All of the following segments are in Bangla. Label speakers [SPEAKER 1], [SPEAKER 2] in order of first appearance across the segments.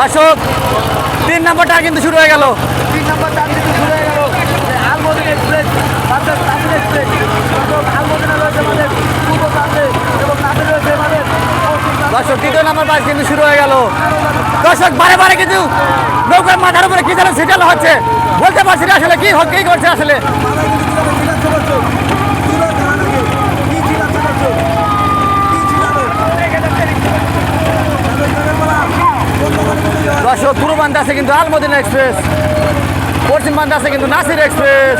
[SPEAKER 1] দর্শক তিন নম্বরটা কিন্তু শুরু হয়ে গেল।
[SPEAKER 2] তিন নম্বর চার কিন্তু শুরু হয়ে গেল। Alamdin express versus Nasir express দর্শক আলমদিনা রয়েছে আমাদের পূর্ব প্রান্তে এবং নাসির রয়েছে আমাদের
[SPEAKER 1] দর্শক তৃতীয় নম্বর বাস কিন্তু শুরু হয়ে গেল। দর্শক বারে বারে কিন্তু নৌকার মাথার উপরে কি যেন সিটাল হচ্ছে। বলতে পারছি আসলে কি কি করছে আসলে। দর্শক পূর্ব বান্ধে আছে কিন্তু আলমদিনা এক্সপ্রেস। পশ্চিম বান্ধে আছে কিন্তু নাসির এক্সপ্রেস।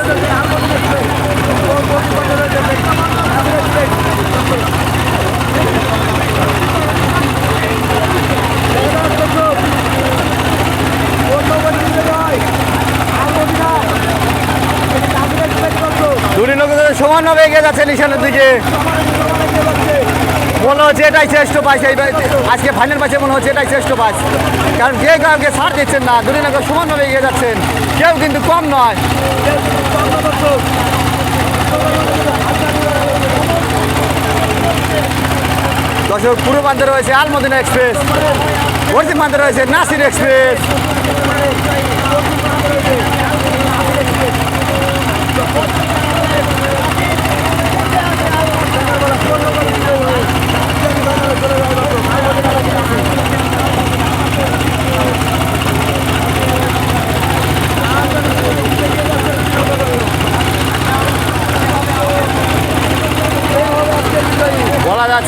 [SPEAKER 1] দুটি নৌকা এগিয়ে যাচ্ছে নিশানের দিকে। মনে হচ্ছে এটাই শ্রেষ্ঠ পাইছে এই আজকে ফাইনাল পাইছে মনে হচ্ছে এটাই শ্রেষ্ঠ পাইছ কারণ কে কাউকে ছাড় দিচ্ছেন না দুটি নৌকা সমানভাবে এগিয়ে যাচ্ছেন, কেউ কিন্তু কম নয়। দর্শক, পূর্ব প্রান্তে রয়েছে আলমদিনা এক্সপ্রেস, পশ্চিম প্রান্তে রয়েছে নাসির এক্সপ্রেস।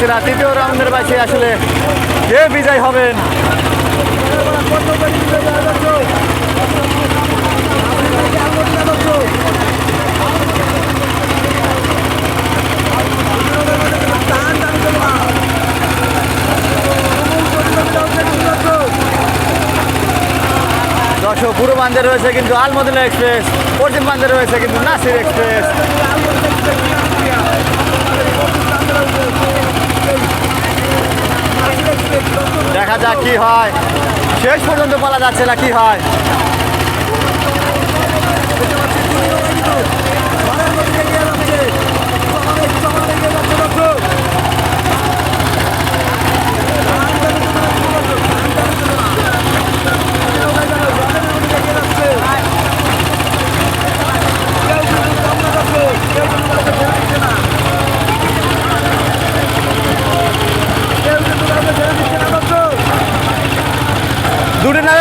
[SPEAKER 1] না, তৃতীয় রাউন্ডের বাইছে আসলে কে বিজয় হবেন দর্শক পুরো বান্ধে রয়েছে কিন্তু আলমদিনা এক্সপ্রেস পশ্চিম বান্ধে রয়েছে কিন্তু নাসির এক্সপ্রেস দেখা যাক কি হয়? শেষ পর্যন্ত বলা যাচ্ছে না কি হয়?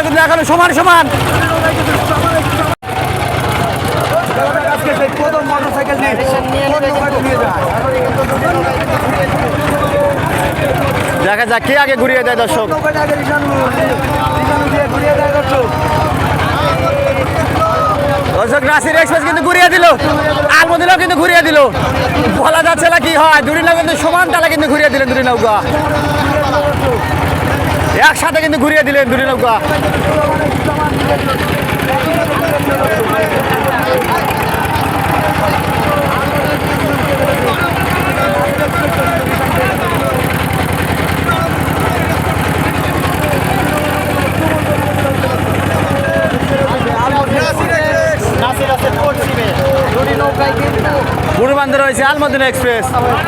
[SPEAKER 1] কিন্তু এখনও সমান সমান। দেখা যাক, কে আগে ঘুরিয়ে দেয় দর্শক?
[SPEAKER 2] দর্শক
[SPEAKER 1] নাসির এক্সপ্রেস কিন্তু ঘুরিয়ে দিল। আলমদিনাও কিন্তু ঘুরিয়ে দিল। বলা যাচ্ছে না কি হয়। দুটি নৌকা কিন্তু সমান তালা কিন্তু ঘুরিয়ে দিলেন নৌকা। একসাথে কিন্তু ঘুরিয়ে দিলেন দুটি নৌকা। বান্ধে রয়েছে আলমদিনা এক্সপ্রেস,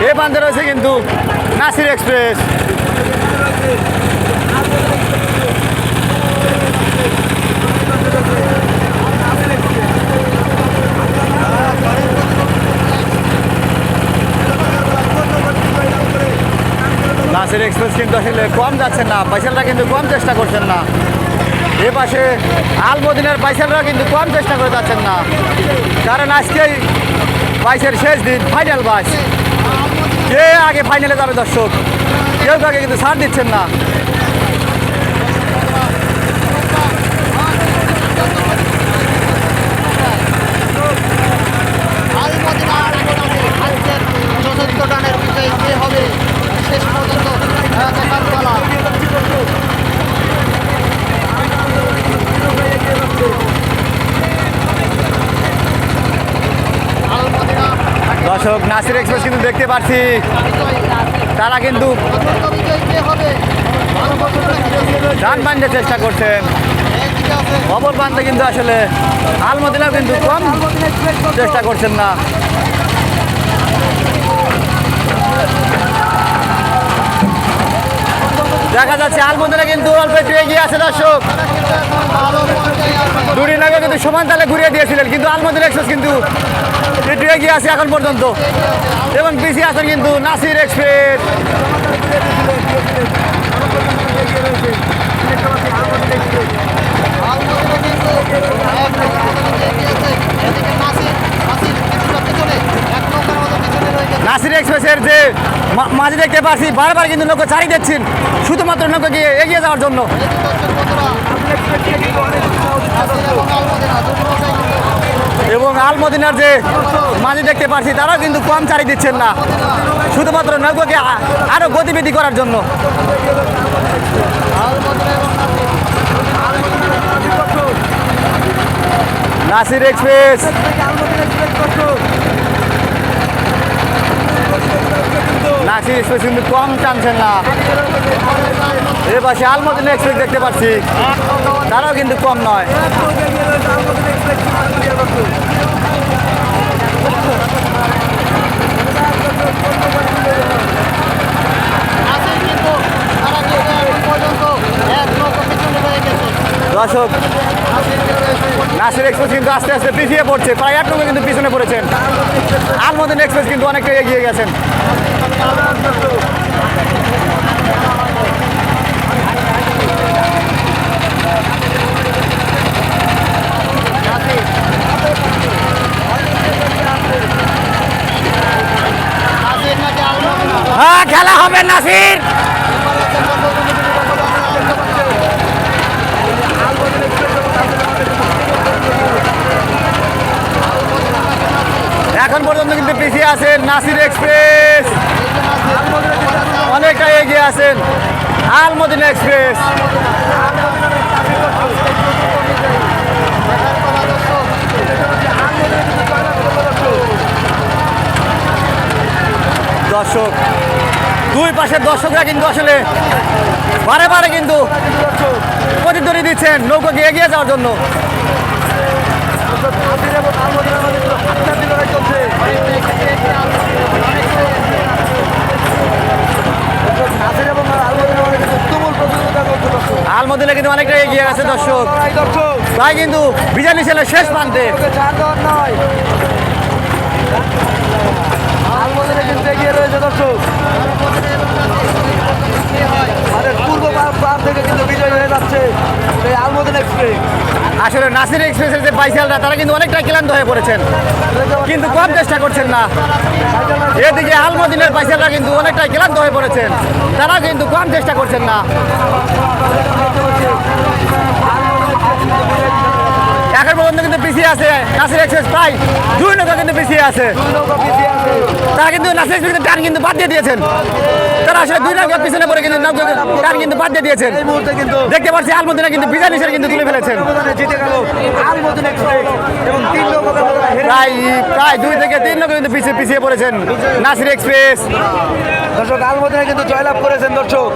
[SPEAKER 1] এ বান্ধে রয়েছে কিন্তু নাসির এক্সপ্রেস নাসির এক্সপ্রেস কিন্তু আসলে কম যাচ্ছেন না পয়সালরা কিন্তু কম চেষ্টা করছেন না। এ পাশে আলমদিনের পাইসালরা কিন্তু কম চেষ্টা করে যাচ্ছেন না। কারণ আজকেই বাইশের শেষ দিন ফাইনাল বাস কে আগে ফাইনালে যাবে দর্শক? কেউ কাকে কিন্তু ছাড় দিচ্ছেন না
[SPEAKER 3] চতুর্থ টানের বিজয়ী কে হবে শেষ পর্যন্ত আহ, দেখার পালা আলমদিনা
[SPEAKER 1] দর্শক, নাসির এক্সপ্রেস কিন্তু দেখতে পাচ্ছি তারা কিন্তু ডান বান্ধে চেষ্টা করছেন। অপর বান্ধে কিন্তু আসলে আলমদিনাও কিন্তু কম চেষ্টা করছেন না। দেখা যাচ্ছে আলমদিনা কিন্তু অল্প একটু এগিয়ে আছে দর্শক। সমান তালে ঘুরিয়ে দিয়েছিলেন, কিন্তু আলমদিন এক্সপ্রেস কিন্তু একটু এগিয়ে আছে এখন পর্যন্ত। এবং পিছিয়ে আছেন কিন্তু নাসির এক্সপ্রেস।
[SPEAKER 3] নাসির
[SPEAKER 1] এক্সপ্রেসের যে মাঝে দেখতে পাচ্ছি বারবার কিন্তু নৌকা চারি দিচ্ছেন শুধুমাত্র নৌকাকে এগিয়ে যাওয়ার জন্য
[SPEAKER 3] এই যে দর্শক বন্ধুরা নাসির এবং
[SPEAKER 1] আলমদিনার যে মাঝে দেখতে পাচ্ছি তারাও কিন্তু কম চারি দিচ্ছেন না। শুধুমাত্র নৌকাকে আরও গতিবিধি করার জন্য।
[SPEAKER 3] নাসির
[SPEAKER 1] এক্সপ্রেস। এক্সপ্রেস কিন্তু কম টানছেন না এ পাশে আলমদিনা এক্সপ্রেস দেখতে পাচ্ছি। তারাও কিন্তু কম নয়। দর্শক
[SPEAKER 3] নাসির
[SPEAKER 1] এক্সপ্রেস কিন্তু আস্তে আস্তে পিছিয়ে পড়ছে। প্রায় এক কিন্তু পিছনে পড়েছেন। আলমদিন এক্সপ্রেস কিন্তু অনেকটা এগিয়ে গেছেন। হ্যাঁ খেলা হবে নাসির। এখন পর্যন্ত কিন্তু পিছিয়ে আছেন নাসির এক্সপ্রেস। আছেন আলমদিনা এক্সপ্রেস দর্শক দুই পাশের দর্শকরা কিন্তু আসলে বারে বারে কিন্তু প্রতিধ্বনি দিচ্ছেন নৌকাকে এগিয়ে যাওয়ার জন্য আলমদিনা কিন্তু অনেকটা এগিয়ে আছে দর্শক। তাই কিন্তু বিজয় মিশেলের শেষ প্রান্তে।
[SPEAKER 2] কিন্তু এগিয়ে রয়েছে দর্শক। আমাদের পূর্ব প্রান্ত থেকে কিন্তু বিজয় হয়ে যাচ্ছে এই আলমদিন এক্সপ্রেস।
[SPEAKER 1] আসলে নাসির এক্সপ্রেসের যে বাইসালরা, তারা কিন্তু অনেকটা ক্লান্ত হয়ে পড়েছেন। কিন্তু কম চেষ্টা করছেন না। এদিকে আলমদিনের বাইসালরা কিন্তু অনেকটা ক্লান্ত হয়ে পড়েছেন। তারা কিন্তু কম চেষ্টা করছেন না এখন পর্যন্ত কিন্তু পিছিয়ে আছে নাসির এক্সপ্রেস প্রায় দুই নৌকা কিন্তু পিছিয়ে আছে। তারা কিন্তু নাসির এক্সপ্রেসের টান কিন্তু বাদ দিয়ে দিয়েছেন। তারা আসলে দুই নৌকা পিছনে পড়ে কিন্তু নৌকা টান কিন্তু বাদ দিয়ে দিয়েছেন।
[SPEAKER 2] কিন্তু
[SPEAKER 1] দেখতে পাচ্ছি আলমদিনা কিন্তু বিজয় নিশের কিন্তু তুলে ফেলেছেন।
[SPEAKER 2] এক্সপ্রেস
[SPEAKER 1] প্রায় প্রায় দুই থেকে তিন লোক কিন্তু পিছিয়ে পিছিয়ে পড়েছেন নাসির এক্সপ্রেস
[SPEAKER 2] দর্শক আলমদিনে কিন্তু জয়লাভ করেছেন দর্শক।